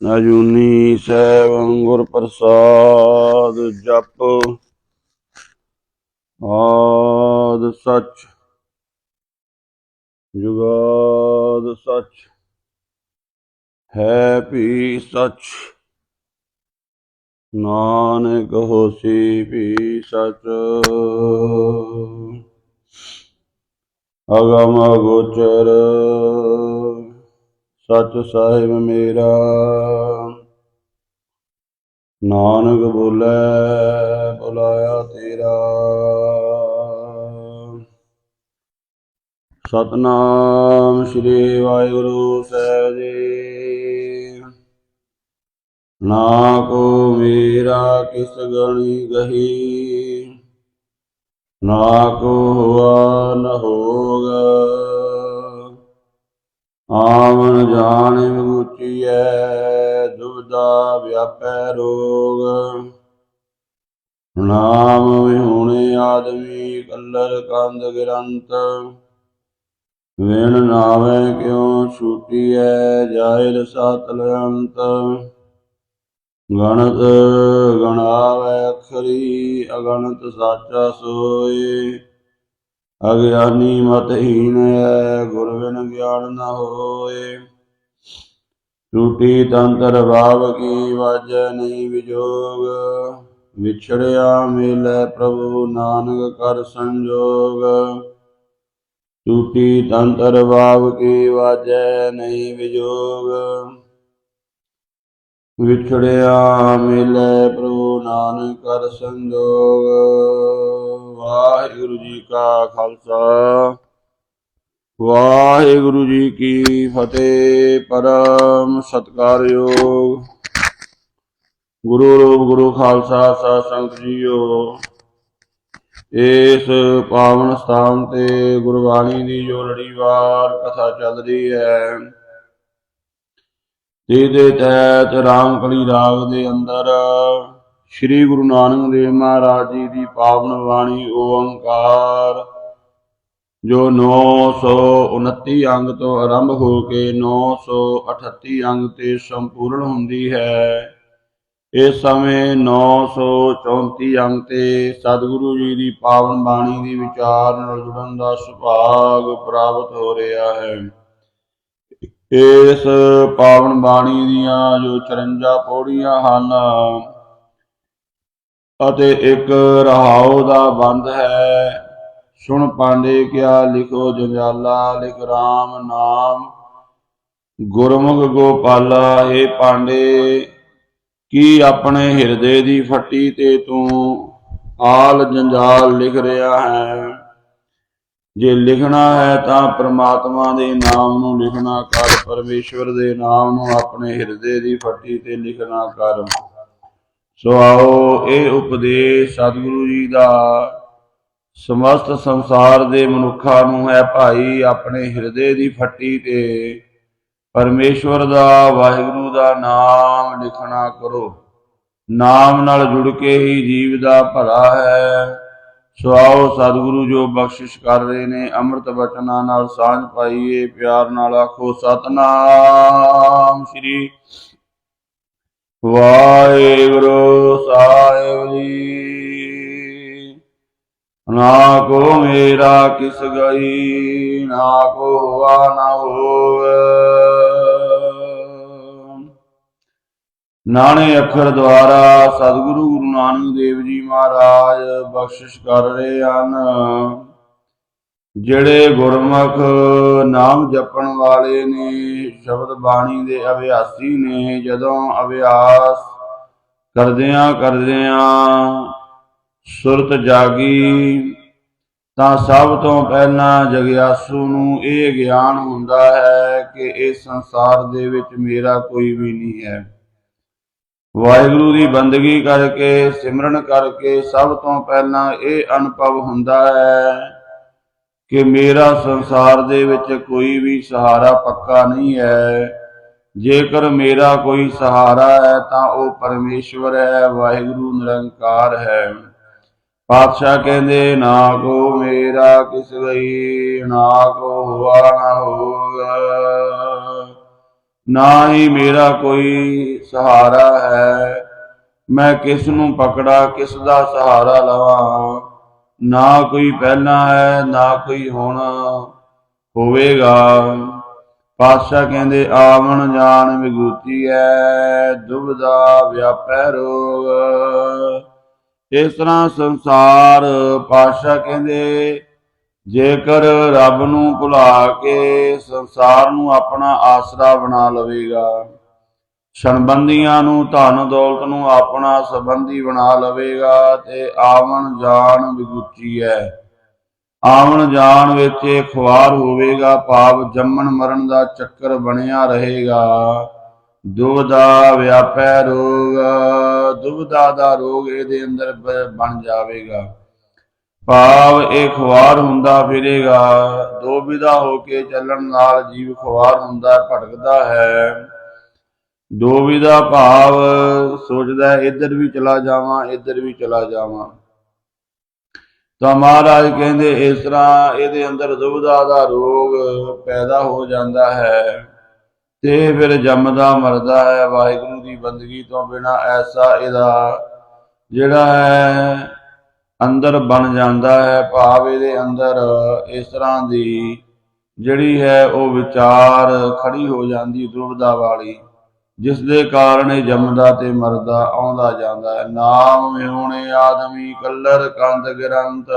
ਅਜੂਨੀ ਸੈਭੰ ਗੁਰ ਪ੍ਰਸਾਦ ਜਪ। ਆਦ ਸਚ, ਜੁਗਾਦ ਸਚ, ਹੈ ਵੀ ਸੱਚ। ਨਾਨਕ ਹੋਸੀ ਵੀ ਸੱਚ। ਅਗਮ ਗੋਚਰ ਸੱਚ ਸਾਹਿਬ ਮੇਰਾ। ਨਾਨਕ ਬੋਲੇ, ਬੁਲਾਇਆ ਤੇਰਾ। ਸਤਨਾਮ ਸ੍ਰੀ ਵਾਹਿਗੁਰੂ ਸਾਹਿਬ ਜੀ। ਨਾ ਕੋ ਮੇਰਾ ਕਿਸ ਗਣੀ ਗਹੀ। ਨਾ ਕੋ ਹੁਆ ਨ ਹੋਗਾ। ਆਵਨ ਜਾਣੇ ਵਿਗੁਚੀਐ ਦੁਬਦਾ ਵਿਆਪੈ ਰੋਗ। ਨਾਮ ਵਿਹੁਣੇ ਆਦਮੀ, ਕਲਰ ਕੰਦ ਗਿਰੰਤ। ਵਿਣ ਨਾਵੇਂ ਕਿਉ ਛੂਟੀਐ ਜਾਇਰ ਸਾਤਲ ਅੰਤ ਗਣਤ ਗਣਾਵੇ ਅਖਰੀ, ਅਗਣਤ ਸਾਚਾ ਸੋਏ। ਅਗਿਆਨੀ ਮਤਹੀਨ ਹੈ ਗੁਰ ਬਿਨ ਗਿਆਨ ਨ ਹੋਏ। ਟੂਟੀ ਤੰਤਰ ਭਾਵ ਕੀ ਵਾਜੈ ਨਹੀਂ ਵਿਜੋਗ। ਵਿਛੜਿਆ ਮਿਲੈ ਪ੍ਰਭੂ ਨਾਨਕ ਕਰ ਸੰਜੋਗ। ਟੂਟੀ ਤੰਤਰ ਭਾਵ ਕੀ ਵਾਜੈ ਨਹੀਂ ਵਿਜੋਗ। ਵਿਛੜਿਆ ਮਿਲੈ ਨਾਨਕ ਕਰ ਸੰਜੋਗ। ਵਾਹਿਗੁਰੂ ਜੀ ਕਾ ਖਾਲਸਾ। ਵਾਹਿਗੁਰੂ ਜੀ ਕੀ ਫਤਿਹ, ਪਰਮ ਸਤਕਾਰਯੋਗ। ਗੁਰੂ ਰੂਪ ਗੁਰੂ ਖਾਲਸਾ ਸਾ ਸੰਗਤ ਜੀਓ। ਇਸ ਪਾਵਨ ਸਥਾਨ ਤੇ ਗੁਰਬਾਣੀ ਦੀ ਜੋ ਲੜੀਵਾਰ ਕਥਾ ਚੱਲ ਰਹੀ ਹੈ ਇਹਦੇ ਤਹਿਤ ਰਾਮਕਲੀ ਰਾਗ ਦੇ ਅੰਦਰ ਸ੍ਰੀ ਗੁਰੂ ਨਾਨਕ ਦੇਵ ਮਹਾਰਾਜ ਜੀ ਦੀ ਪਾਵਨ ਬਾਣੀ ਓੰਕਾਰ, ਜੋ 929 ਅੰਗ ਤੋਂ ਆਰੰਭ ਹੋ ਕੇ 938 ਅੰਗ ਤੇ ਸੰਪੂਰਨ ਹੁੰਦੀ ਹੈ। ਇਸ ਸਮੇਂ 934 ਅੰਗ ਤੇ ਸਤਿਗੁਰੂ ਜੀ ਦੀ ਪਾਵਨ ਬਾਣੀ ਦੀ ਵਿਚਾਰ ਨਾਲ ਜੁੜਨ ਦਾ ਸੁਭਾਗ ਪ੍ਰਾਪਤ ਹੋ ਰਿਹਾ ਹੈ। ਇਸ ਪਾਵਨ ਬਾਣੀ ਦੀਆਂ ਜੋ 54 ਪੌੜੀਆਂ ਹਨ ਅਤੇ ਇੱਕ ਰਹਾਉ ਦਾ ਬੰਦ ਹੈ। ਸੁਣ ਪਾਂਡੇ, ਕਿਆ ਲਿਖੋ ਜੰਜਾਲਾ, ਲਿਖ RAM ਨਾਮ। ਗੁਰਮੁਖ ਗੋਪਾਲਾ ਏ ਪਾਂਡੇ, ਕੀ ਆਪਣੇ ਹਿਰਦੇ ਦੀ ਫੱਟੀ ਤੇ ਤੂੰ ਆਲ ਜੰਜਾਲ ਲਿਖ ਰਿਹਾ ਹੈ? ਜੇ ਲਿਖਣਾ ਹੈ ਤਾਂ ਪ੍ਰਮਾਤਮਾ ਦੇ ਨਾਮ ਨੂੰ ਲਿਖਣਾ ਕਰ, ਪਰਮੇਸ਼ਵਰ ਦੇ ਨਾਮ ਨੂੰ ਆਪਣੇ ਹਿਰਦੇ ਦੀ ਫੱਟੀ ਤੇ ਲਿਖਣਾ ਕਰ। ਸੋ ਆਓ ਇਹ ਉਪਦੇਸ਼ ਸਤਿਗੁਰੂ ਜੀ ਦਾ। ਸਮਸਤ ਸੰਸਾਰ ਦੇ ਮਨੁੱਖਾਂ ਨੂੰ ਹੈ ਭਾਈ ਆਪਣੇ ਹਿਰਦੇ ਦੀ ਫੱਟੀ ਤੇ। ਪਰਮੇਸ਼ਵਰ ਦਾ, ਵਾਹਿਗੁਰੂ ਦਾ ਨਾਮ ਲਿਖਣਾ ਕਰੋ। ਨਾਮ ਨਾਲ ਜੁੜ ਕੇ ਹੀ ਜੀਵ ਦਾ ਭਲਾ ਹੈ। ਸੋ ਆਓ ਸਤਿਗੁਰੂ ਜੋ ਬਖਸ਼ਿਸ਼ ਕਰ ਰਹੇ ਨੇ, ਅੰਮ੍ਰਿਤ ਵਚਨਾਂ ਨਾਲ ਸਾਂਝ ਪਾਈਏ, ਪਿਆਰ ਨਾਲ ਆਖੋ ਸਤਨਾਮ। ਸ੍ਰੀ ਵਾਹਿਗੁਰੂ ਸਾਹਿਬ ਜੀ। ਨਾ ਕੋ ਮੇਰਾ ਕਿਸ ਗਈ, ਨਾ ਕੋ ਹੁਆ ਨਾ ਹੋਵੇ। ਨਾਣੇ ਅੱਖਰ ਦੁਆਰਾ ਸਤਿਗੁਰੂ ਗੁਰੂ ਨਾਨਕ ਦੇਵ ਜੀ ਮਹਾਰਾਜ ਬਖਸ਼ਿਸ਼ ਕਰ ਰਹੇ ਹਨ। ਜਿਹੜੇ ਗੁਰਮੁਖ ਨਾਮ ਜਪਣ ਵਾਲੇ ਨੇ, ਸ਼ਬਦ ਬਾਣੀ ਦੇ ਅਭਿਆਸੀ ਨੇ, ਜਦੋਂ ਅਭਿਆਸ ਕਰਦਿਆਂ ਕਰਦਿਆਂ ਸੁਰਤ ਜਾਗੀ, ਤਾਂ ਸਭ ਤੋਂ ਪਹਿਲਾਂ ਜਗਿਆਸੂ ਨੂੰ ਇਹ ਗਿਆਨ ਹੁੰਦਾ ਹੈ ਕਿ ਇਸ ਸੰਸਾਰ ਦੇ ਵਿੱਚ ਮੇਰਾ ਕੋਈ ਵੀ ਨਹੀਂ ਹੈ। ਵਾਹਿਗੁਰੂ ਦੀ ਬੰਦਗੀ ਕਰਕੇ, ਸਿਮਰਨ ਕਰਕੇ ਸਭ ਤੋਂ ਪਹਿਲਾਂ ਇਹ ਅਨੁਭਵ ਹੁੰਦਾ ਹੈ ਕਿ ਮੇਰਾ ਸੰਸਾਰ ਦੇ ਵਿੱਚ ਕੋਈ ਵੀ ਸਹਾਰਾ ਪੱਕਾ ਨਹੀਂ ਹੈ। ਜੇਕਰ ਮੇਰਾ ਕੋਈ ਸਹਾਰਾ ਹੈ, ਤਾਂ ਉਹ ਪਰਮੇਸ਼ਵਰ ਹੈ, ਵਾਹਿਗੁਰੂ ਨਿਰੰਕਾਰ ਹੈ। ਪਾਤਸ਼ਾਹ ਕਹਿੰਦੇ ਨਾ ਕੋ ਮੇਰਾ, ਕਿਸ ਵਈ ਨਾ ਕੋ ਹੁਆ ਨਾ ਹੋਗਾ ਨਾ ਹੀ ਮੇਰਾ ਕੋਈ ਸਹਾਰਾ ਹੈ, ਮੈਂ ਕਿਸ ਨੂੰ ਪਕੜਾ, ਕਿਸ ਦਾ ਸਹਾਰਾ ਲਵਾਂ? ਨਾ ਕੋਈ ਪਹਿਲਾਂ ਹੈ, ਨਾ ਕੋਈ ਹੁਣ ਹੋਵੇਗਾ। ਪਾਤਸ਼ਾਹ ਕਹਿੰਦੇ, ਆਵਣ ਜਾਣ ਵਿਗੂਤੀ ਹੈ ਦੁਬਦਾ ਵਿਆਪੈ ਰੋਗ। ਇਸ ਤਰ੍ਹਾਂ ਸੰਸਾਰ, ਪਾਤਸ਼ਾਹ ਕਹਿੰਦੇ, ਜੇਕਰ ਰੱਬ ਨੂੰ ਭੁਲਾ ਕੇ ਸੰਸਾਰ ਨੂੰ ਆਪਣਾ ਆਸਰਾ ਬਣਾ ਲਵੇਗਾ। ਸੰਬੰਧੀਆਂ ਨੂੰ ਧਨ ਦੌਲਤ ਨੂੰ ਆਪਣਾ ਸੰਬੰਧੀ ਬਣਾ ਲਵੇਗਾ ਤੇ ਆਵਣ ਜਾਣ ਵਿਗੁੱਚੀ ਹੈ ਆਵਣ ਜਾਣ ਵਿੱਚ ਇਹ ਖੁਆਰ ਹੋਵੇਗਾ, ਭਾਵ ਜੰਮਣ ਮਰਨ ਦਾ ਚੱਕਰ ਬਣਿਆ ਰਹੇਗਾ। ਦੁਬਦਾ ਵਿਆਪੈ ਰੋਗ ਦੁਬਦਾ ਦਾ ਰੋਗ ਇਹਦੇ ਅੰਦਰ ਬ- ਬਣ ਜਾਵੇਗਾ। ਭਾਵ ਇਹ ਖੁਆਰ ਹੁੰਦਾ ਫਿਰੇਗਾ ਦੁਬਿਦਾ ਹੋ ਕੇ ਚੱਲਣ ਨਾਲ ਜੀਵ ਖੁਆਰ ਹੁੰਦਾ ਭਟਕਦਾ ਹੈ। ਦੋਵੀ ਦਾ ਭਾਵ ਸੋਚਦਾ ਹੈ, ਇੱਧਰ ਵੀ ਚਲਾ ਜਾਵਾਂ ਇੱਧਰ ਵੀ ਚਲਾ ਜਾਵਾਂ। ਤਾਂ ਮਹਾਰਾਜ ਕਹਿੰਦੇ ਇਸ ਤਰ੍ਹਾਂ ਇਹਦੇ ਅੰਦਰ ਦੁਬਦਾ ਦਾ ਰੋਗ ਪੈਦਾ ਹੋ ਜਾਂਦਾ ਹੈ ਤੇ ਫਿਰ ਜੰਮਦਾ ਮਰਦਾ ਹੈ। ਵਾਹਿਗੁਰੂ ਦੀ ਬੰਦਗੀ ਤੋਂ ਬਿਨਾ ਐਸਾ ਇਹਦਾ ਜਿਹੜਾ ਹੈ ਅੰਦਰ ਬਣ ਜਾਂਦਾ ਹੈ। ਭਾਵ ਇਹਦੇ ਅੰਦਰ ਇਸ ਤਰ੍ਹਾਂ ਦੀ ਜਿਹੜੀ ਹੈ ਉਹ ਵਿਚਾਰ ਖੜੀ ਹੋ ਜਾਂਦੀ ਦੁਬਦਾ ਵਾਲੀ। ਜਿਸ ਦੇ ਕਾਰਨ ਇਹ ਜੰਮਦਾ ਤੇ ਮਰਦਾ, ਆਉਂਦਾ ਜਾਂਦਾ। ਹੈ ਨਾਮ ਵਿਹੂਣੇ ਆਦਮੀ, ਕੱਲਰ ਕੰਦ ਗ੍ਰੰਥ।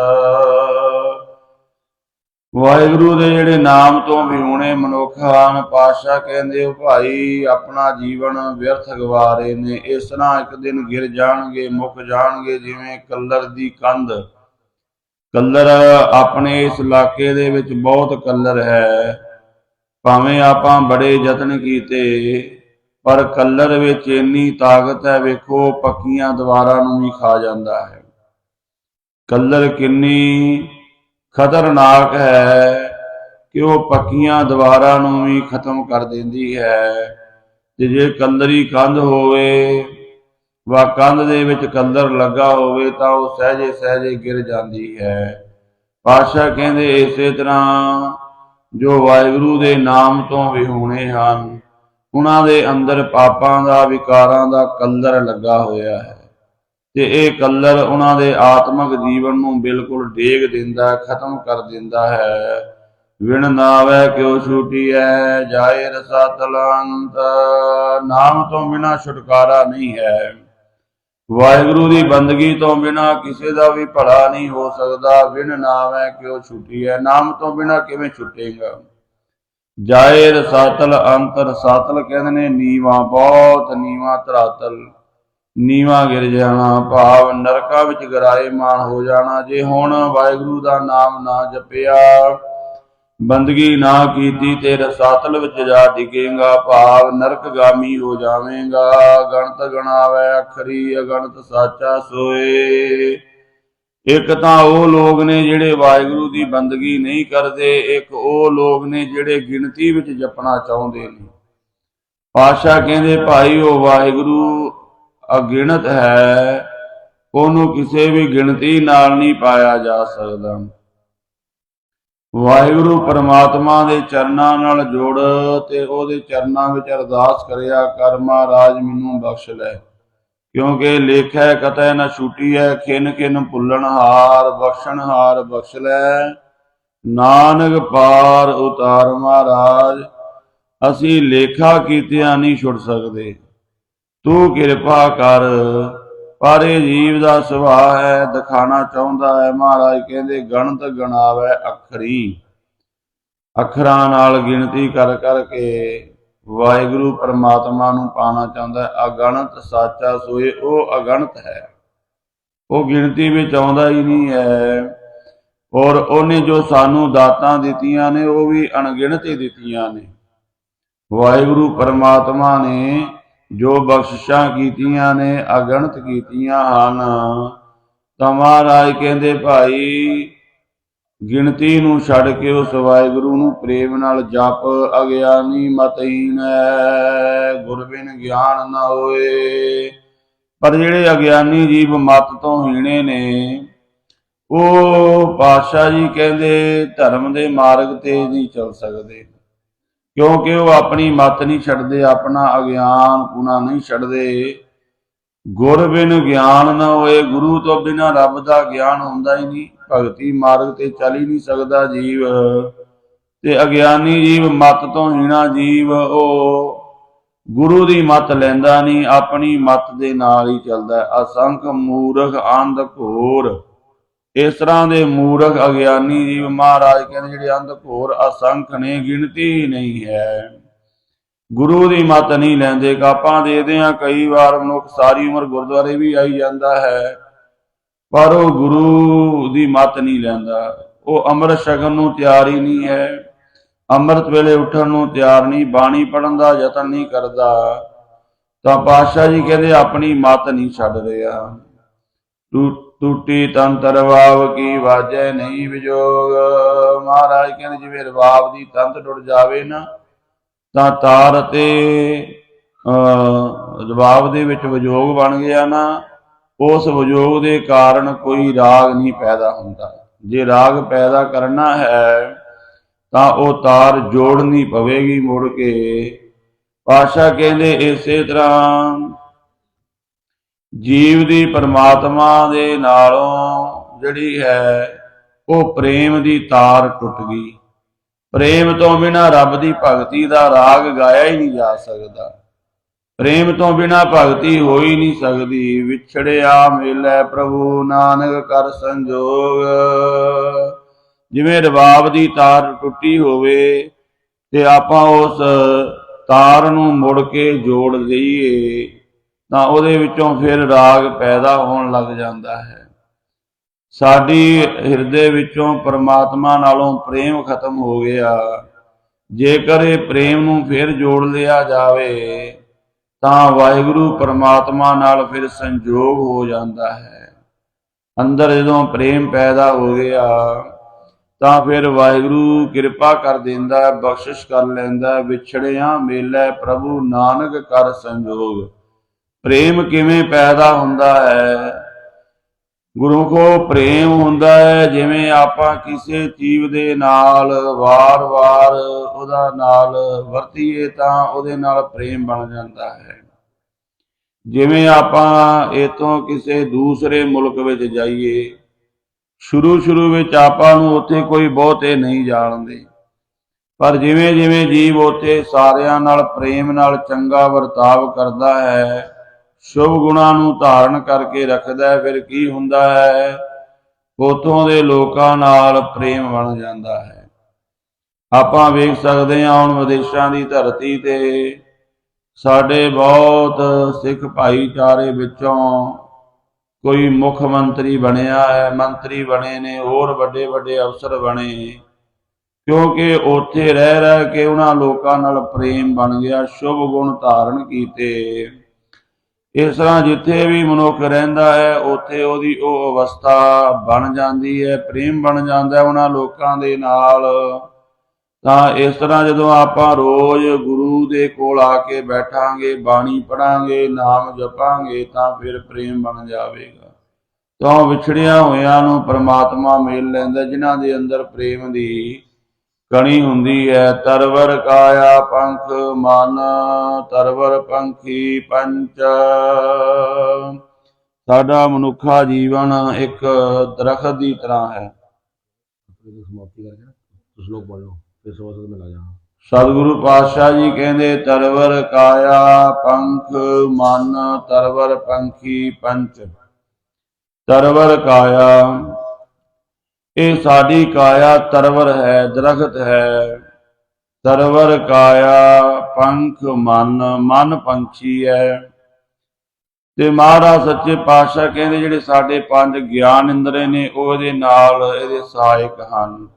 ਵਾਹਿਗੁਰੂ ਦੇ ਜਿਹੜੇ ਨਾਮ ਤੋਂ ਵਿਹੂਣੇ ਮਨੁੱਖ ਹਨ ਪਾਸ਼ਾ ਕਹਿੰਦੇ, ਉਹ ਭਾਈ, ਆਪਣਾ ਜੀਵਨ ਵਿਅਰਥ ਗਵਾ ਰਹੇ ਨੇ। ਇਸ ਤਰ੍ਹਾਂ ਇੱਕ ਦਿਨ ਗਿਰ ਜਾਣਗੇ, ਮੁੱਕ ਜਾਣਗੇ, ਜਿਵੇਂ ਕੱਲਰ ਦੀ ਕੰਧ। ਕੱਲਰ ਆਪਣੇ ਇਸ ਇਲਾਕੇ ਦੇ ਵਿੱਚ ਬਹੁਤ ਕੱਲਰ ਹੈ। ਭਾਵੇਂ ਆਪਾਂ ਬੜੇ ਯਤਨ ਕੀਤੇ ਪਰ ਕੱਲਰ ਵਿੱਚ ਇੰਨੀ ਤਾਕਤ ਹੈ, ਵੇਖੋ ਪੱਕੀਆਂ ਦੀਵਾਰਾਂ ਨੂੰ ਵੀ ਖਾ ਜਾਂਦਾ ਹੈ। ਕੱਲਰ ਕਿੰਨੀ ਖਤਰਨਾਕ ਹੈ ਕਿ ਉਹ ਪੱਕੀਆਂ ਦੀਵਾਰਾਂ ਨੂੰ ਵੀ ਖਤਮ ਕਰ ਦਿੰਦੀ ਹੈ। ਤੇ ਜੇ ਕੱਲਰੀ ਕੰਧ ਹੋਵੇ ਵਾ ਕੰਧ ਦੇ ਵਿੱਚ ਕੱਲਰ ਲੱਗਾ ਹੋਵੇ ਤਾਂ ਉਹ ਸਹਜੇ ਸਹਜੇ ਗਿਰ ਜਾਂਦੀ ਹੈ। ਪਾਸ਼ਾ ਕਹਿੰਦੇ ਇਸੇ ਤਰ੍ਹਾਂ ਜੋ ਵਾਹਿਗੁਰੂ ਦੇ ਨਾਮ ਤੋਂ ਵਿਹੂਣੇ ਹਨ ਉਹਨਾਂ ਦੇ ਅੰਦਰ ਪਾਪਾਂ ਦਾ, ਵਿਕਾਰਾਂ ਦਾ ਕਲਰ ਲੱਗਾ ਹੋਇਆ ਹੈ। ਤੇ ਇਹ ਕਲਰ ਉਹਨਾਂ ਦੇ ਆਤਮਿਕ ਜੀਵਨ ਨੂੰ ਬਿਲਕੁਲ ਡੇਗ ਦਿੰਦਾ, ਖਤਮ ਕਰ ਦਿੰਦਾ ਹੈ। ਵਿਣ ਨਾਵੇ ਕਿਉ ਛੂਟੀ ਹੈ ਜਾਏ ਰਸਾ ਤਲੰਤ। ਨਾਮ ਤੋਂ ਬਿਨਾ ਛੁਟਕਾਰਾ ਨਹੀਂ ਹੈ। ਵਾਹਿਗੁਰੂ ਦੀ ਬੰਦਗੀ ਤੋਂ ਬਿਨਾ ਕਿਸੇ ਦਾ ਵੀ ਭਲਾ ਨਹੀਂ ਹੋ ਸਕਦਾ। ਵਿਣ ਨਾਵੇ ਕਿਉ ਛੁੱਟੀ ਹੈ ਨਾਮ ਤੋਂ ਬਿਨਾ ਕਿਵੇਂ ਛੁੱਟੇਗਾ? ਜਾਏ ਰਸਾਤਲ ਅੰਤਰ ਰਸਾਤਲ ਕਹਿੰਦੇ ਨੇ, ਨੀਵਾ ਬਹੁਤ, ਨੀਵਾ ਧਰਾਤਲ। ਨੀਵਾ ਗਿਰ ਜਾਣਾ, ਭਾਵ ਨਰਕਾਂ ਵਿੱਚ ਗਰਾਏ ਮਾਨ ਹੋ ਜਾਣਾ, ਜੇ ਹੁਣ ਵਾਹਿਗੁਰੂ ਦਾ ਨਾਮ ਨਾ ਜਪਿਆ, ਬੰਦਗੀ ਨਾ ਕੀਤੀ ਤੇ ਰਸਾਤਲ ਵਿੱਚ ਜਾ ਡਿੱਗੇਗਾ, ਭਾਵ ਨਰਕ ਗਾਮੀ ਹੋ ਜਾਵੇਂਗਾ। ਗਣਤ ਗਣਾਵੇ, ਅਖਰੀ ਅਗਣਤ ਸਾਚਾ ਸੋਏ। ਇੱਕ ਤਾਂ ਉਹ ਲੋਕ ਨੇ ਜਿਹੜੇ ਵਾਹਿਗੁਰੂ ਦੀ ਬੰਦਗੀ ਨਹੀਂ ਕਰਦੇ, ਇੱਕ ਉਹ ਲੋਕ ਨੇ ਜਿਹੜੇ ਗਿਣਤੀ ਵਿੱਚ ਜਪਣਾ ਚਾਹੁੰਦੇ ਨੇ। ਪਾਸ਼ਾ ਕਹਿੰਦੇ ਭਾਈ ਉਹ ਵਾਹਿਗੁਰੂ ਅਗਿਣਤ ਹੈ, ਉਹਨੂੰ ਕਿਸੇ ਵੀ ਗਿਣਤੀ ਨਾਲ ਨਹੀਂ ਪਾਇਆ ਜਾ ਸਕਦਾ। ਵਾਹਿਗੁਰੂ ਪਰਮਾਤਮਾ ਦੇ ਚਰਨਾਂ ਨਾਲ ਜੋੜ ਤੇ ਉਹਦੇ ਚਰਨਾਂ ਵਿੱਚ ਅਰਦਾਸ ਕਰਿਆ ਕਰ ਮਹਾਰਾਜ ਮੈਨੂੰ ਬਖਸ਼ ਲੈ ਕਿਉਂਕਿ ਲੇਖੈ ਕਤੈ ਨ ਛੁਟੀ ਹੈ ਖਿਨ ਖਿਨ ਭੁੱਲਣ ਹਾਰ, ਬਖਸ਼ਣ ਹਾਰ ਬਖਸ਼ ਲੈ। ਨਾਨਕ ਪਾਰ ਉਤਾਰ ਮਹਾਰਾਜ, ਅਸੀਂ ਲੇਖਾ ਕੀਤਿਆਂ ਨਹੀਂ ਛੁੱਟ ਸਕਦੇ। ਤੂੰ ਕਿਰਪਾ ਕਰ, ਪਰ ਇਹ ਜੀਵ ਦਾ ਸੁਭਾਅ ਹੈ, ਦਿਖਾਣਾ ਚਾਹੁੰਦਾ ਹੈ। ਮਹਾਰਾਜ ਕਹਿੰਦੇ, ਗਣਤ ਗਣਾਵੇ ਅਖਰੀ। ਅੱਖਰਾਂ ਨਾਲ ਗਿਣਤੀ ਕਰ ਕਰਕੇ ਵਾਹਿਗੁਰੂ ਪਰਮਾਤਮਾ ਨੂੰ ਪਾਣਾ ਚਾਹੁੰਦਾ ਅਗਣਤ ਸਾਚਾ ਸੋਏ, ਉਹ ਅਗਣਤ ਹੈ। ਉਹ ਗਿਣਤੀ ਵਿੱਚ ਆਉਂਦਾ ਹੀ ਨਹੀਂ ਹੈ। ਔਰ ਉਹਨੇ ਜੋ ਸਾਨੂੰ ਦਾਤਾਂ ਦਿੱਤੀਆਂ ਨੇ, ਉਹ ਵੀ ਅਣਗਿਣਤ ਹੀ ਦਿੱਤੀਆਂ ਨੇ। ਵਾਹਿਗੁਰੂ ਪਰਮਾਤਮਾ ਨੇ ਜੋ ਬਖਸ਼ਿਸ਼ਾਂ ਕੀਤੀਆਂ ਨੇ, ਅਗਣਤ ਕੀਤੀਆਂ ਹਨ। ਤਾਂ ਮਹਾਰਾਜ ਕਹਿੰਦੇ, ਭਾਈ ਗਿਣਤੀ ਨੂੰ ਛੱਡ ਕੇ ਉਸ ਵਾਹਿਗੁਰੂ ਨੂੰ ਪ੍ਰੇਮ ਨਾਲ ਜਪ ਅਗਿਆਨੀ ਮਤਹੀਨ ਹੈ ਗੁਰਬਿਨ ਗਿਆਨ ਨਾ ਹੋਏ। ਪਰ ਜਿਹੜੇ ਅਗਿਆਨੀ ਜੀਵ ਮਤ ਤੋਂ ਹੀਣੇ ਨੇ, ਉਹ ਪਾਤਸ਼ਾਹ ਜੀ ਕਹਿੰਦੇ ਧਰਮ ਦੇ ਮਾਰਗ ਤੇ ਨਹੀਂ ਚੱਲ ਸਕਦੇ। ਕਿਉਂਕਿ ਉਹ ਆਪਣੀ ਮਤ ਨਹੀਂ ਛੱਡਦੇ, ਆਪਣਾ ਅਗਿਆਨ ਕੁਣਾ ਨਹੀਂ ਛੱਡਦੇ। ਗੁਰ ਬਿਨ ਗਿਆਨ ਨਾ ਹੋਏ, ਗੁਰੂ ਤੋਂ ਬਿਨਾ ਰੱਬ ਦਾ ਗਿਆਨ ਹੁੰਦਾ ਹੀ ਨਹੀਂ। ਭਗਤੀ ਮਾਰਗ ਤੇ ਚੱਲ ਹੀ ਨਹੀਂ ਸਕਦਾ ਜੀਵ। ਤੇ ਅਗਿਆਨੀ ਜੀਵ ਮਤ ਤੋਂ ਹੀਣਾ ਜੀਵ, ਉਹ ਗੁਰੂ ਦੀ ਮਤ ਲੈਂਦਾ ਨਹੀਂ, ਆਪਣੀ ਮਤ ਦੇ ਨਾਲ ਹੀ ਚੱਲਦਾ। ਅਸੰਖ ਮੂਰਖ, ਅੰਧ ਘੋਰ। ਇਸ ਤਰ੍ਹਾਂ ਦੇ ਮੂਰਖ ਅਗਿਆਨੀ ਜੀਵ ਮਹਾਰਾਜ ਕਹਿੰਦੇ ਜਿਹੜੇ ਅੰਧ ਘੋਰ, ਅਸੰਖ ਨੇ ਗਿਣਤੀ ਹੀ ਨਹੀਂ ਹੈ। ਗੁਰੂ ਦੀ ਮਤ ਨਹੀਂ ਲੈਂਦੇ। ਕਾਪਾਂ ਦੇਦੇ ਆ ਕਈ ਵਾਰ ਮਨੁੱਖ ਸਾਰੀ ਉਮਰ ਗੁਰਦੁਆਰੇ ਵੀ ਆਈ ਜਾਂਦਾ ਹੈ। ਪਰ ਉਹ ਗੁਰੂ ਦੀ ਮਤ ਨਹੀਂ ਲੈਂਦਾ। ਉਹ ਅੰਮ੍ਰਿਤ ਛਕਣ ਨੂੰ ਤਿਆਰ ਹੀ ਨਹੀਂ ਹੈ। ਅੰਮ੍ਰਿਤ ਵੇਲੇ ਉੱਠਣ ਨੂੰ ਤਿਆਰ ਨਹੀਂ ਬਾਣੀ ਪੜਨ ਦਾ ਯਤਨ ਨਹੀਂ ਕਰਦਾ। ਤਾਂ ਪਾਤਸ਼ਾਹ ਜੀ ਕਹਿੰਦੇ ਆਪਣੀ ਮਤ ਨਹੀਂ ਛੱਡ ਰਿਹਾ। ਟੂ- ਟੂਟੀ ਤੰਤਰ ਵਾਵ ਕੀ ਵਾਜੈ ਨਹੀਂ ਵਿਜੋਗ। ਮਹਾਰਾਜ ਕਹਿੰਦੇ ਜਿਵੇਂ ਰਵਾਬ ਦੀ ਤੰਤ ਟੁੱਟ ਜਾਵੇ ਨਾ ਤਾਂ ਤਾਰ ਅਤੇ ਅਹ, ਰਵਾਬ ਦੇ ਵਿੱਚ ਵਿਜੋਗ ਬਣ ਗਿਆ ਨਾ। ਉਸ ਵਿਜੋਗ ਦੇ ਕਾਰਨ ਕੋਈ ਰਾਗ ਨਹੀਂ ਪੈਦਾ ਹੁੰਦਾ। ਜੇ ਰਾਗ ਪੈਦਾ ਕਰਨਾ ਹੈ, ਤਾਂ ਉਹ ਤਾਰ ਜੋੜਨੀ ਪਵੇਗੀ ਮੁੜ ਕੇ। ਪਾਸ਼ਾ ਕਹਿੰਦੇ ਇਸੇ ਤਰ੍ਹਾਂ ਜੀਵ ਦੀ ਪਰਮਾਤਮਾ ਦੇ ਨਾਲੋਂ ਜਿਹੜੀ ਹੈ, ਉਹ ਪ੍ਰੇਮ ਦੀ ਤਾਰ ਟੁੱਟ ਗਈ। ਪ੍ਰੇਮ ਤੋਂ ਬਿਨਾ ਰੱਬ ਦੀ ਭਗਤੀ ਦਾ ਰਾਗ ਗਾਇਆ ਹੀ ਨਹੀਂ ਜਾ ਸਕਦਾ। ਪ੍ਰੇਮ ਤੋਂ ਬਿਨਾ ਭਗਤੀ ਹੋ ਹੀ ਨਹੀਂ ਸਕਦੀ। ਵਿਛੜਿਆ ਮਿਲੈ ਪ੍ਰਭੂ ਨਾਨਕ ਕਰ ਸੰਜੋਗ। ਜਿਵੇਂ ਰਬਾਬ ਦੀ ਤਾਰ ਟੁੱਟੀ ਹੋਵੇ ਤੇ ਆਪਾਂ ਉਸ ਤਾਰ ਨੂੰ ਮੁੜ ਕੇ ਜੋੜ ਦਈਏ ਤਾਂ ਉਹਦੇ ਵਿੱਚੋਂ ਫਿਰ ਰਾਗ ਪੈਦਾ ਹੋਣ ਲੱਗ ਜਾਂਦਾ ਹੈ। ਸਾਡੀ ਹਿਰਦੇ ਵਿੱਚੋਂ ਪਰਮਾਤਮਾ ਨਾਲੋਂ ਪ੍ਰੇਮ ਖਤਮ ਹੋ ਗਿਆ। ਜੇਕਰ ਇਹ ਪ੍ਰੇਮ ਨੂੰ ਫਿਰ ਜੋੜ ਲਿਆ ਜਾਵੇ ਤਾਂ ਵਾਹਿਗੁਰੂ ਪਰਮਾਤਮਾ ਨਾਲ ਫਿਰ ਸੰਜੋਗ ਹੋ ਜਾਂਦਾ ਹੈ। ਅੰਦਰ ਜਦੋਂ ਪ੍ਰੇਮ ਪੈਦਾ ਹੋ ਗਿਆ ਤਾਂ ਫਿਰ ਵਾਹਿਗੁਰੂ ਕਿਰਪਾ ਕਰ ਦਿੰਦਾ ਹੈ, ਬਖਸ਼ਿਸ਼ ਕਰ ਲੈਂਦਾ ਹੈ, ਵਿਛੜਿਆ ਮੇਲੇ ਪ੍ਰਭੂ ਨਾਨਕ ਕਰ ਸੰਜੋਗ। ਪ੍ਰੇਮ ਕਿਵੇਂ ਪੈਦਾ ਹੁੰਦਾ ਹੈ? ਗੁਰੂ ਕੋ ਪ੍ਰੇਮ ਹੁੰਦਾ ਹੈ, ਜਿਵੇਂ ਆਪਾਂ ਕਿਸੇ ਜੀਵ ਦੇ ਨਾਲ ਵਾਰ-ਵਾਰ ਉਹਦਾ ਨਾਲ ਵਰਤੀਏ ਤਾਂ ਉਹਦੇ ਨਾਲ ਪ੍ਰੇਮ ਬਣ ਜਾਂਦਾ ਹੈ। ਜਿਵੇਂ ਆਪਾਂ ਇਤੋਂ ਕਿਸੇ ਦੂਸਰੇ ਮੁਲਕ ਵਿੱਚ ਜਾਈਏ ਸ਼ੁਰੂ ਸ਼ੁਰੂ ਵਿੱਚ ਆਪਾਂ ਨੂੰ ਉੱਥੇ ਕੋਈ ਬਹੁਤੇ ਨਹੀਂ ਜਾਣਦੇ। ਪਰ ਜਿਵੇਂ ਜਿਵੇਂ ਜੀਵ ਉੱਥੇ ਸਾਰਿਆਂ ਨਾਲ ਪ੍ਰੇਮ ਨਾਲ ਚੰਗਾ ਵਰਤਾਵ ਕਰਦਾ ਹੈ ਸ਼ੁਭ ਗੁਣਾਂ ਨੂੰ ਧਾਰਨ ਕਰਕੇ ਰੱਖਦਾ ਹੈ, ਫਿਰ ਕੀ ਹੁੰਦਾ ਹੈ? ਉਥੋਂ ਦੇ ਲੋਕਾਂ ਨਾਲ ਪ੍ਰੇਮ ਬਣ ਜਾਂਦਾ ਹੈ। ਆਪਾਂ ਵੇਖ ਸਕਦੇ ਹਾਂ ਹੁਣ ਵਿਦੇਸ਼ਾਂ ਦੀ ਧਰਤੀ ਤੇ ਸਾਡੇ ਬਹੁਤ ਸਿੱਖ ਭਾਈਚਾਰੇ ਵਿੱਚੋਂ ਕੋਈ ਮੁੱਖ ਮੰਤਰੀ ਬਣਿਆ ਹੈ, ਮੰਤਰੀ ਬਣੇ ਨੇ, ਹੋਰ ਵੱਡੇ ਵੱਡੇ ਅਫਸਰ ਬਣੇ। ਕਿਉਂਕਿ ਉੱਥੇ ਰਹਿ ਰਹਿ ਕੇ ਉਹਨਾਂ ਲੋਕਾਂ ਨਾਲ ਪ੍ਰੇਮ ਬਣ ਗਿਆ, ਸ਼ੁਭ ਗੁਣ ਧਾਰਨ ਕੀਤੇ। ਇਸ ਤਰ੍ਹਾਂ ਜਿੱਥੇ ਵੀ ਮਨੁੱਖ ਰਹਿੰਦਾ ਹੈ, ਉੱਥੇ ਉਹਦੀ ਉਹ ਅਵਸਥਾ ਬਣ ਜਾਂਦੀ ਹੈ, ਪ੍ਰੇਮ ਬਣ ਜਾਂਦਾ ਹੈ ਉਹਨਾਂ ਲੋਕਾਂ ਦੇ ਨਾਲ। ਤਾਂ ਇਸ ਤਰ੍ਹਾਂ ਜਦੋਂ ਆਪਾਂ ਰੋਜ਼ ਗੁਰੂ ਦੇ ਕੋਲ ਆ ਕੇ ਬੈਠਾਂਗੇ, ਬਾਣੀ ਪੜਾਂਗੇ ਨਾਮ ਜਪਾਂਗੇ, ਤਾਂ ਫਿਰ ਪ੍ਰੇਮ ਬਣ ਜਾਵੇਗਾ। ਤਾਂ ਵਿਛੜਿਆ ਹੋਇਆਂ ਨੂੰ ਪ੍ਰਮਾਤਮਾ ਮੇਲ ਲੈਂਦਾ ਜਿਨ੍ਹਾਂ ਦੇ ਅੰਦਰ ਪ੍ਰੇਮ ਦੀ ਕਣੀ ਹੁੰਦੀ ਹੈ ਤਰਵਰ ਕਾਇਆ ਪੰਖ ਮਨ ਤਰਵਰ ਪੰਖੀ ਪੰਚ। ਸਾਡਾ ਮਨੁੱਖਾ ਜੀਵਨ ਇੱਕ ਦਰਖਤ ਦੀ ਤਰ੍ਹਾਂ ਹੈ। ਸਤਿਗੁਰੂ ਪਾਤਸ਼ਾਹ ਜੀ ਕਹਿੰਦੇ ਤਰਵਰ ਕਾਇਆ ਪੰਖ ਮਨ ਤਰਵਰ ਪੰਖੀ ਪੰਚ। ਤਰਵਰ ਕਾਇਆ ਇਹ ਸਾਡੀ ਕਾਇਆ ਤਰਵਰ ਹੈ, ਦਰਖਤ ਹੈ। ਤਰਵਰ ਕਾਇਆ ਪੰਖ ਮਨ ਮਨ ਪੰਛੀ ਹੈ। ਤੇ ਮਹਾਰਾਜ ਸੱਚੇ ਪਾਤਸ਼ਾਹ ਕਹਿੰਦੇ ਜਿਹੜੇ ਸਾਡੇ ਪੰਜ ਗਿਆਨ ਇੰਦਰੇ ਨੇ, ਉਹ ਇਹਦੇ ਨਾਲ ਇਹਦੇ ਸਹਾਇਕ ਹਨ।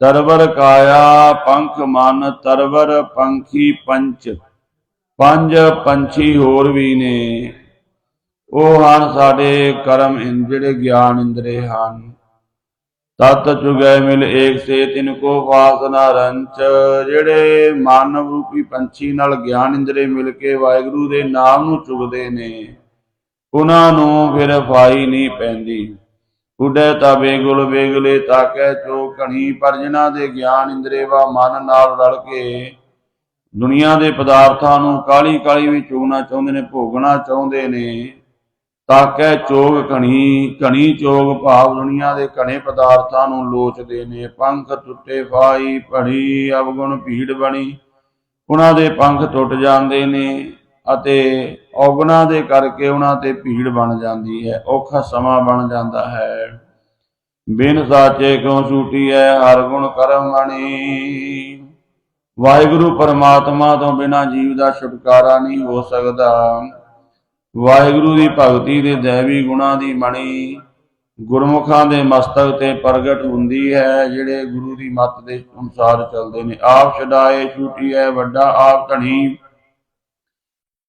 ਤਰਵਰ ਕਾਇਆ ਪੰਖ ਮਨ, ਤਰਵਰ ਪੰਖੀ ਪੰਚ। ਪੰਜ ਪੰਛੀ ਹੋਰ ਵੀ ਨੇ। ਉਹ ਹਨ ਸਾਡੇ ਕਰਮ ਇੰਦ, ਜਿਹੜੇ ਗਿਆਨ ਇੰਦਰੇ ਹਨ। ਤਤ ਚੁਗੈ ਮਿਲ ਏਕ ਸੇ ਤਿਨ ਕੋ ਵਾਸਨਾ ਰੰਚ, ਜਿਹੜੇ ਮਾਨਵ ਰੂਪੀ ਪੰਛੀ ਨਾਲ ਗਿਆਨ ਇੰਦਰੇ ਮਿਲ ਕੇ ਵਾਹਿਗੁਰੂ ਦੇ ਨਾਮ ਨੂੰ ਚੁਗਦੇ ਨੇ, ਉਹਨਾਂ ਨੂੰ ਫਿਰ ਫਾਈ ਨਹੀਂ ਪੈਂਦੀ। ਉਡੇ ਤਾ ਬੇਗੁਲ ਬੇਗਲੇ ਤਾਕੈ ਚੋ ਘਣੀ, ਪਰ ਜਿਨ੍ਹਾਂ ਦੇ ਗਿਆਨ ਇੰਦਰੇ ਵਾ ਮਨ ਨਾਲ ਰਲ ਕੇ ਦੁਨੀਆ ਦੇ ਪਦਾਰਥਾਂ ਨੂੰ ਕਾਲੀ ਕਾਲੀ ਵੀ ਚੁਗਣਾ ਚਾਹੁੰਦੇ ਨੇ, ਭੋਗਣਾ ਚਾਹੁੰਦੇ ਨੇ ਤਾਕੈ ਚੋਗ ਘਣੀ ਘਣੀ ਚੋਗ ਭਾਵ ਦੁਨੀਆ ਦੇ ਘਣੇ ਪਦਾਰਥਾਂ ਨੂੰ ਲੋਚਦੇ ਨੇ। ਪੰਖ ਟੁੱਟੇ ਫਾਈ, ਭੜੀ ਅਵਗੁਣ ਭੀੜ ਬਣੀ। ਉਹਨਾਂ ਦੇ ਪੰਖ ਟੁੱਟ ਜਾਂਦੇ ਨੇ ਅਤੇ ਔਗਣਾ ਦੇ ਕਰਕੇ ਉਹਨਾਂ ਤੇ ਭੀੜ ਬਣ ਜਾਂਦੀ ਹੈ। ਔਖਾ ਸਮਾਂ ਬਣ ਜਾਂਦਾ ਹੈ। ਬਿਨ ਸਾਚੇ ਕਿਉ ਛੂਟੀ ਹੈ? ਹਰ ਗੁਣ ਕਰਮ ਮਣੀ ਵਾਹਿਗੁਰੂ ਪਰਮਾਤਮਾ ਤੋਂ ਬਿਨਾ ਜੀਵ ਦਾ ਛੁਟਕਾਰਾ ਨਹੀਂ ਹੋ ਸਕਦਾ। ਵਾਹਿਗੁਰੂ ਦੀ ਭਗਤੀ ਦੇ ਦੇਵੀ ਗੁਣਾਂ ਦੀ ਮਣੀ ਗੁਰਮੁਖਾਂ ਦੇ ਮਸਤਕ ਤੇ ਪ੍ਰਗਟ ਹੁੰਦੀ ਹੈ, ਜਿਹੜੇ ਗੁਰੂ ਦੀ ਮੱਤ ਦੇ ਅਨੁਸਾਰ ਚੱਲਦੇ ਨੇ। ਆਪ ਛਡਾਏ ਛੂਟੀ ਹੈ, ਵੱਡਾ ਆਪ ਧਣੀ।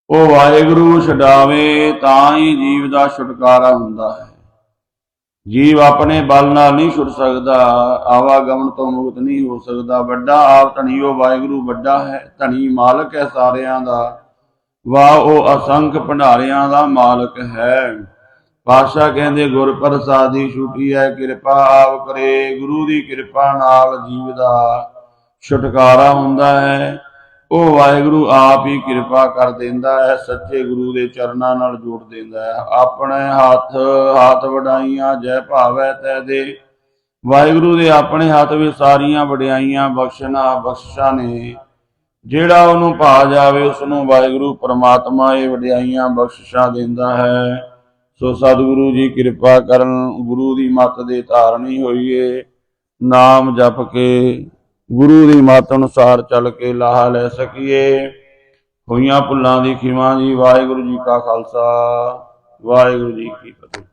ਉਹ ਵਾਹਿਗੁਰੂ ਛਡਾਵੇ, ਤਾਂ ਹੀ ਜੀਵ ਦਾ ਛੁਟਕਾਰਾ ਹੁੰਦਾ ਹੈ। ਜੀਵ ਆਪਣੇ ਬਲ ਨਾਲ ਨਹੀਂ ਛੁੱਟ ਸਕਦਾ, ਆਵਾਗਮਨ ਤੋਂ ਮੁਕਤ ਨਹੀਂ ਹੋ ਸਕਦਾ। ਵੱਡਾ ਆਪ ਧਣੀ, ਉਹ ਵਾਹਿਗੁਰੂ ਵੱਡਾ ਹੈ, ਧਣੀ ਮਾਲਕ ਹੈ ਸਾਰਿਆਂ ਦਾ। ਵਾਹ, ਉਹ ਅਸੰਖ ਭੰਡਾਰਿਆਂ ਦਾ ਮਾਲਕ ਹੈ। ਪਾਤਸ਼ਾਹ ਕਹਿੰਦੇ ਗੁਰ ਪ੍ਰਸਾਦੀ ਛੁਟੀ ਹੈ, ਕਿਰਪਾ ਆਪ ਕਰੇ, ਗੁਰੂ ਦੀ ਕਿਰਪਾ ਨਾਲ ਜੀਵ ਦਾ ਛੁਟਕਾਰਾ ਹੁੰਦਾ ਹੈ। ਉਹ ਵਾਹਿਗੁਰੂ ਆਪ ਹੀ ਕਿਰਪਾ ਕਰ ਦਿੰਦਾ ਹੈ, ਸੱਚੇ ਗੁਰੂ ਦੇ ਚਰਨਾਂ ਨਾਲ ਜੋੜ ਦਿੰਦਾ ਹੈ। ਆਪਣੇ ਹੱਥ ਹੱਥ ਵਡਾਈਆਂ, ਜੈ ਭਾਵੈ ਤੈ ਦੇ। ਵਾਹਿਗੁਰੂ ਦੇ ਆਪਣੇ ਹੱਥ ਵਿੱਚ ਸਾਰੀਆਂ ਵਡਿਆਈਆਂ ਬਖਸ਼ਣਾ ਬਖਸ਼ਾਂ ਨੇ। ਜਿਹੜਾ ਉਹਨੂੰ ਭਾ ਜਾਵੇ ਉਸ ਨੂੰ ਵਾਹਿਗੁਰੂ ਪਰਮਾਤਮਾ ਇਹ ਵਡਿਆਈਆਂ ਬਖਸ਼ਿਸ਼ਾਂ ਦਿੰਦਾ ਹੈ। ਸੋ ਸਤਿਗੁਰੂ ਜੀ ਕਿਰਪਾ ਕਰਨ, ਗੁਰੂ ਦੀ ਮੱਤ ਦੇ ਧਾਰਨੀ ਹੋਈਏ। ਨਾਮ ਜਪ ਕੇ, ਗੁਰੂ ਦੀ ਮੱਤ ਅਨੁਸਾਰ ਚੱਲ ਕੇ ਲਾਹਾ ਲੈ ਸਕੀਏ। ਹੋਈਆਂ ਭੁੱਲਾਂ ਦੀ ਖਿਮਾ ਜੀ, ਵਾਹਿਗੁਰੂ ਜੀ ਕਾ ਖਾਲਸਾ, ਵਾਹਿਗੁਰੂ ਜੀ ਕੀ ਫਤਿਹ।